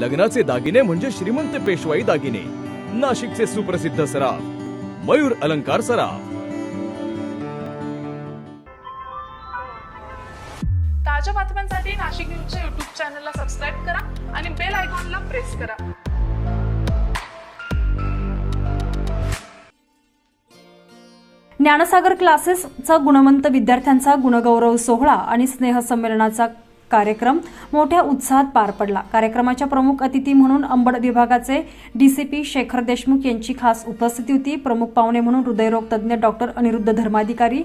लग्नाचे दागिने म्हणजे श्रीमंत पेशवाई दागिने. नाशिकचे सुप्रसिद्ध सराफ. मयूर अलंकार सराफ. ताज्या बातम्यांसाठी नाशिक न्यूजच्या युट्यूब चॅनलला सबस्क्राईब करा आणि बेल आयकॉनला प्रेस करा. ज्ञानसागर क्लासेसचा गुणवंत विद्यार्थ्यांचा गुणगौरव सोहळा आणि स्नेहसंमेलनाचा कार्यक्रम मोठ्या उत्साहात पार पडला. कार्यक्रमाच्या प्रमुख अतिथी म्हणून अंबड विभागाचे डीसीपी शेखर देशमुख यांची खास उपस्थिती होती. प्रमुख पाहुणे म्हणून हृदयरोग तज्ज्ञ doctor Aniruddha Dharmadhikari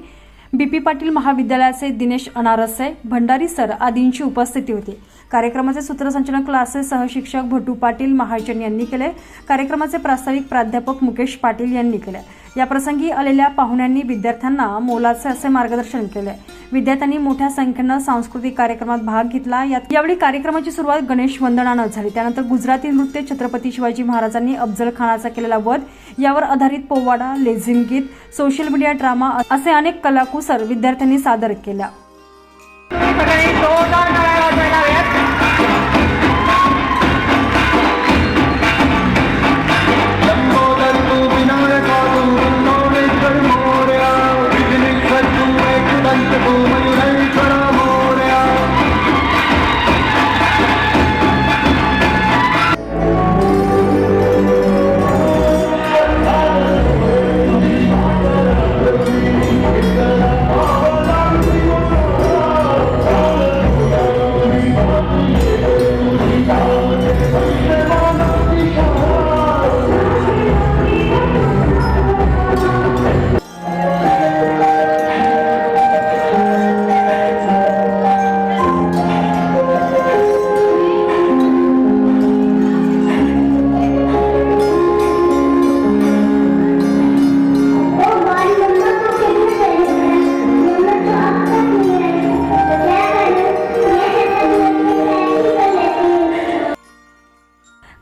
B P Patil महाविद्यालयाचे दिनेश अनारसे भंडारी सर आदींची उपस्थिती होती. कार्यक्रमाचे सूत्रसंचालन क्लासेस सहशिक्षक भटू पाटील महाजन यांनी केले. कार्यक्रमाचे प्रास्ताविक प्राध्यापक मुकेश पाटील यांनी केले. याप्रसंगी आलेल्या पाहुण्यांनी विद्यार्थ्यांना मोलाचे असे मार्गदर्शन केले. विद्यार्थ्यांनी मोठ्या संख्येनं सांस्कृतिक कार्यक्रमात भाग घेतला. यात यावेळी कार्यक्रमाची सुरुवात गणेश वंदनानं झाली. त्यानंतर गुजराती नृत्य छत्रपती शिवाजी महाराजांनी अफजल खानाचा केलेला वध यावर आधारित पोवाडा लेझिम गीत सोशल मीडिया ड्रामा असे अनेक कलाकुसर विद्यार्थ्यांनी सादर केल्या.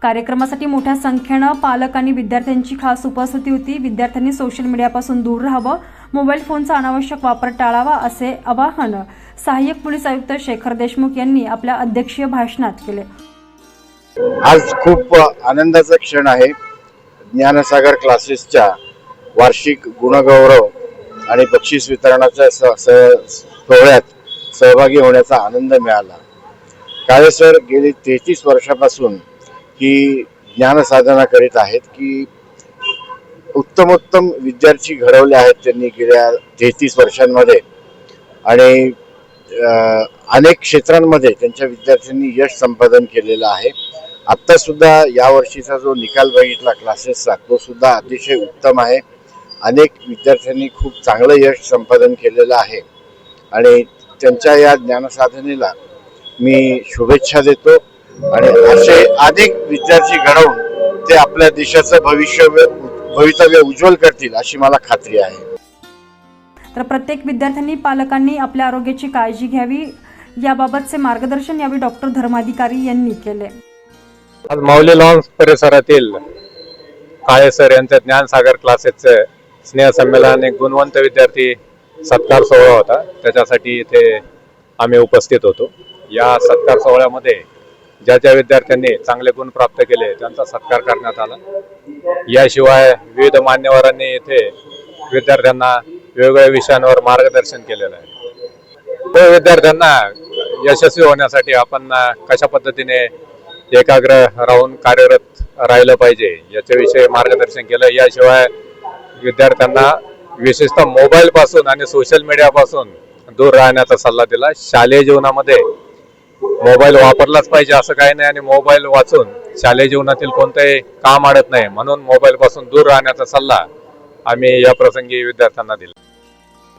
कार्यक्रमासाठी मोठ्या संख्येनं पालक आणि विद्यार्थ्यांची खास उपस्थिती होती. विद्यार्थ्यांनी सोशल मीडियापासून दूर राहावं मोबाईल फोनचा अनावश्यक वापर टाळावा असे आवाहन सहाय्यक पोलीस आयुक्त शेखर देशमुख यांनी आपल्या अध्यक्षीय भाषणात केले. आज खूप आनंदाचा क्षण आहे. ज्ञानसागर क्लासेसच्या वार्षिक गुणगौरव आणि बक्षीस वितरणाच्या सोहळ्यात सहभागी होण्याचा आनंद मिळाला. काळेसर गेली तेहतीस वर्षापासून ही ज्ञानसाधना करीत आहेत की उत्तमोत्तम विद्यार्थी घडवले आहेत त्यांनी गेल्या तेहतीस वर्षांमध्ये. आणि अनेक क्षेत्रांमध्ये त्यांच्या विद्यार्थ्यांनी यश संपादन केलेलं आहे. आत्तासुद्धा यावर्षीचा जो निकाल बघितला क्लासेसचा तो सुद्धा अतिशय उत्तम आहे. अनेक विद्यार्थ्यांनी खूप चांगलं यश संपादन केलेलं आहे. आणि त्यांच्या या ज्ञानसाधनेला मी शुभेच्छा देतो. आणि असे अनेक विद्यार्थी घडवून ते आपल्या देशाचं भविष्य भवितव्य उज्ज्वल करतील अशी मला खात्री आहे. तर प्रत्येक विद्यार्थ्यांनी पालकांनी आपल्या आरोग्याची काळजी घ्यावी. याबाबतचे मार्गदर्शन यावेळी डॉक्टर धर्माधिकारी यांनी केले. आज माऊली लॉन्स परिसरातील काळे सर यांच्या ज्ञानसागर क्लासेसचे स्नेहसंमेलन एक गुणवंत विद्यार्थी सत्कार सोहळा होता. त्याच्यासाठी इथे आम्ही उपस्थित होतो. या सत्कार सोहळ्यामध्ये ज्या ज्या विद्यार्थ्यांनी चांगले गुण प्राप्त केले त्यांचा सत्कार करण्यात आला. याशिवाय विविध मान्यवरांनी इथे विद्यार्थ्यांना वेगवेगळ्या विषयांवर मार्गदर्शन केलेलं आहे. तो विद्यार्थ्यांना यशस्वी होण्यासाठी आपण कशा पद्धतीने एकाग्र राहून कार्यरत राहिलं पाहिजे याच्याविषयी मार्गदर्शन केलं? याशिवाय विद्यार्थ्यांना विशेषतः मोबाईलपासून आणि सोशल मीडियापासून दूर राहण्याचा सल्ला दिला. शालेय जीवनामध्ये मोबाईल वापरलाच पाहिजे असं काही नाही आणि मोबाईल वाचून शालेय जीवनातील कोणतंही काम अडत नाही म्हणून मोबाईल पासून दूर राहण्याचा सल्ला आम्ही या प्रसंगी विद्यार्थ्यांना दिला.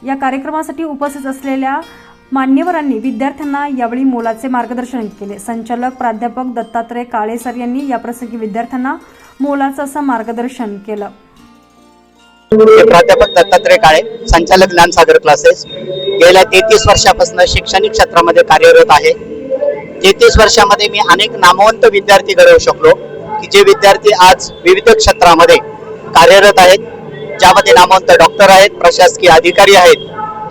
या कार्यक्रमासाठी उपस्थित असलेल्या मान्यवरांनी विद्यार्थ्यांना यावेळी मोलाचे मार्गदर्शन केले. संचालक प्राध्यापक दत्तात्रय काळेसर यांनी याप्रसंगी विद्यार्थ्यांना मोलाचं असं मार्गदर्शन केलं. प्राध्यापक दत्तात्रय काळे संचालक ज्ञानसागर क्लासेस. गेल्या तेहतीस वर्षापासून शैक्षणिक क्षेत्रामध्ये कार्यरत आहे. तेहतीस वर्षामध्ये मी अनेक नामवंत विद्यार्थी घडवू शकलो की जे विद्यार्थी आज विविध क्षेत्रामध्ये कार्यरत आहेत ज्यामध्ये नामवंत डॉक्टर आहेत प्रशासकीय अधिकारी आहेत.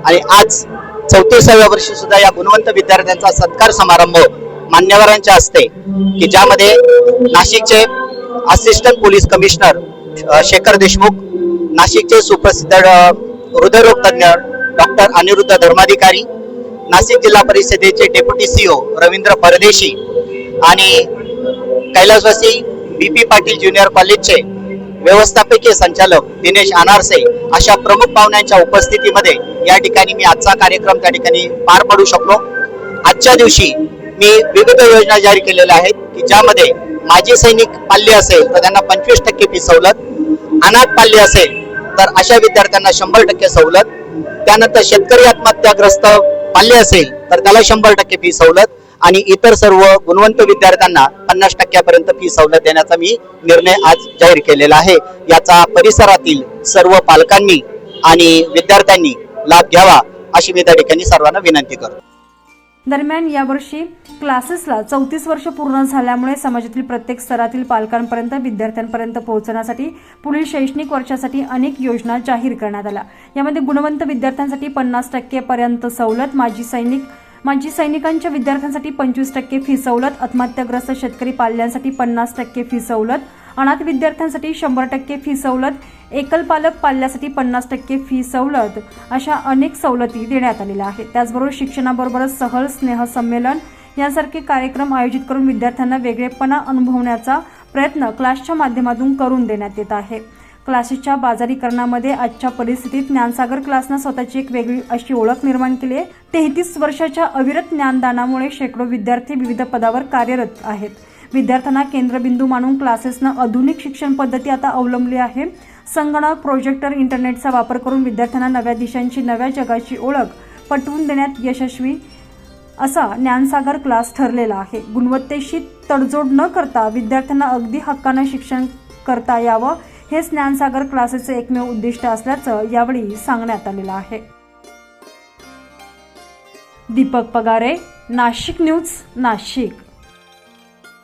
आणि आज चौतीसाव्या वर्षी सुद्धा या गुणवंत विद्यार्थ्यांचा सत्कार समारंभ मान्यवरांच्या असते की ज्यामध्ये नाशिकचे assistant police commissioner Shekhar Deshmukh नाशिकचे सुप्रसिद्ध हृदयरोग तज्ञ डॉक्टर अनिरुद्ध धर्माधिकारी नाशिक जिल्हा परिषदेचे डेप्युटी सीओ रवींद्र परदेशी आणि कैलासवासी बी पी पाटील ज्युनियर कॉलेजचे व्यवस्थापकीय संचालक दिनेश अनारसे अशा प्रमुख पाहुण्यांच्या उपस्थितीमध्ये या ठिकाणी मी आजचा कार्यक्रम त्या ठिकाणी पार पाडू शकलो. आजच्या दिवशी मी विविध योजना जाहीर केलेल्या आहेत की ज्यामध्ये माजी सैनिक पाल्य असेल तर त्यांना पंचवीस टक्के फी सवलत अनाथ पाल्य असेल तर अशा विद्यार्थ्यांना शंभर टक्के सवलत त्यानंतर शेतकरी आत्महत्याग्रस्त पाल्य असेल तर त्याला शंभर टक्के फी सवलत आणि इतर सर्व गुणवंत विद्यार्थ्यांना पन्नास टक्क्यापर्यंत फी सवलत देण्याचा मी निर्णय आज जाहीर केलेला आहे. याचा परिसरातील सर्व पालकांनी आणि विद्यार्थ्यांनी लाभ घ्यावा अशी मी त्या ठिकाणी सर्वांना विनंती करतो. दरम्यान यावर्षी क्लासेसला चौतीस वर्ष पूर्ण झाल्यामुळे समाजातील प्रत्येक स्तरातील पालकांपर्यंत विद्यार्थ्यांपर्यंत पोहोचण्यासाठी पुढील शैक्षणिक वर्षासाठी अनेक योजना जाहीर करण्यात आल्या. यामध्ये गुणवंत विद्यार्थ्यांसाठी पन्नास टक्केपर्यंत सवलत माजी सैनिक माजी सैनिकांच्या विद्यार्थ्यांसाठी पंचवीस टक्के फी सवलत आत्महत्याग्रस्त शेतकरी पाल्यांसाठी पन्नास टक्के फी सवलत अनाथ विद्यार्थ्यांसाठी शंभर टक्के फी सवलत एकल पालक पाल्यासाठी पन्नास टक्के फी सवलत अशा अनेक सवलती देण्यात आलेल्या आहेत. त्याचबरोबर शिक्षणाबरोबरच सहल स्नेह संमेलन यासारखे कार्यक्रम आयोजित करून विद्यार्थ्यांना वेगळेपणा अनुभवण्याचा प्रयत्न क्लासच्या माध्यमातून करून देण्यात येत आहे. क्लासेसच्या बाजारीकरणामध्ये आजच्या परिस्थितीत ज्ञानसागर क्लासनं स्वतःची एक वेगळी अशी ओळख निर्माण केली आहे. तेहतीस वर्षाच्या अविरत ज्ञानदानामुळे शेकडो विद्यार्थी विविध पदावर कार्यरत आहेत. विद्यार्थ्यांना केंद्रबिंदू मानून क्लासेसनं आधुनिक शिक्षण पद्धती आता अवलंबली आहे. संगणक प्रोजेक्टर इंटरनेटचा वापर करून विद्यार्थ्यांना नव्या दिशांची नव्या जगाची ओळख पटवून देण्यात यशस्वी असा ज्ञानसागर क्लास ठरलेला आहे. गुणवत्तेशी तडजोड न करता विद्यार्थ्यांना अगदी हक्कानं शिक्षण करता यावं हेच ज्ञानसागर क्लासेसचे एकमेव उद्दिष्ट असल्याचं यावेळी सांगण्यात आलेलं आहे. दीपक पगारे नाशिक न्यूज नाशिक.